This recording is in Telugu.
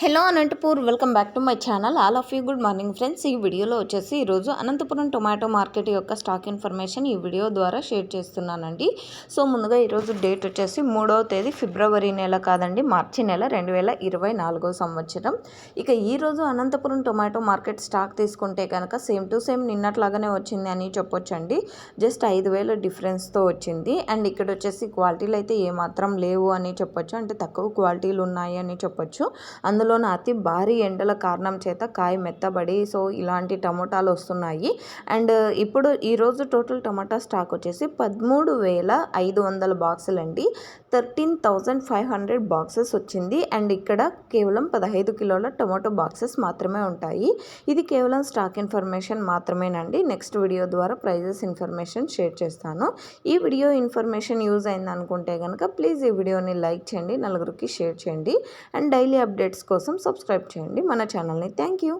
Hello Anantapur welcome back to my channel. All of you good morning friends. ఈ వీడియోలో వచ్చేసి ఈరోజు అనంతపురం టొమాటో మార్కెట్ యొక్క స్టాక్ ఇన్ఫర్మేషన్ ఈ వీడియో ద్వారా షేర్ చేస్తున్నానండి. సో ముందుగా ఈరోజు డేట్ వచ్చేసి మూడవ తేదీ ఫిబ్రవరి నెల కాదండి మార్చి నెల రెండు వేల ఇరవై నాలుగో సంవత్సరం. ఇక ఈరోజు అనంతపురం టొమాటో మార్కెట్ స్టాక్ తీసుకుంటే కనుక సేమ్ టు సేమ్ నిన్నట్లాగానే వచ్చింది అని చెప్పొచ్చండి. జస్ట్ ఐదు వేల డిఫరెన్స్తో వచ్చింది. అండ్ ఇక్కడ వచ్చేసి క్వాలిటీలు అయితే ఏమాత్రం లేవు అని చెప్పొచ్చు. అంటే తక్కువ క్వాలిటీలు ఉన్నాయి అని చెప్పొచ్చు. అందులో అందులోన అతి భారీ ఎండల కారణం చేత కాయ మెత్తబడి సో ఇలాంటి టమోటాలు వస్తున్నాయి. అండ్ ఇప్పుడు ఈరోజు టోటల్ టమాటా స్టాక్ వచ్చేసి పదమూడు వేల ఐదు వందల బాక్సులు అండి. Thirteen thousand five hundred boxes వచ్చింది. అండ్ ఇక్కడ కేవలం పదహైదు కిలోల టొమాటో బాక్సెస్ మాత్రమే ఉంటాయి. ఇది కేవలం స్టాక్ ఇన్ఫర్మేషన్ మాత్రమేనండి. నెక్స్ట్ వీడియో ద్వారా ప్రైజెస్ ఇన్ఫర్మేషన్ షేర్ చేస్తాను. ఈ వీడియో ఇన్ఫర్మేషన్ యూజ్ అయింది అనుకుంటే కనుక ప్లీజ్ ఈ వీడియోని లైక్ చేయండి నలుగురికి షేర్ చేయండి. అండ్ డైలీ అప్డేట్స్ కోసం కోసం సబ్స్క్రైబ్ చేయండి మన ఛానల్ని. Thank you.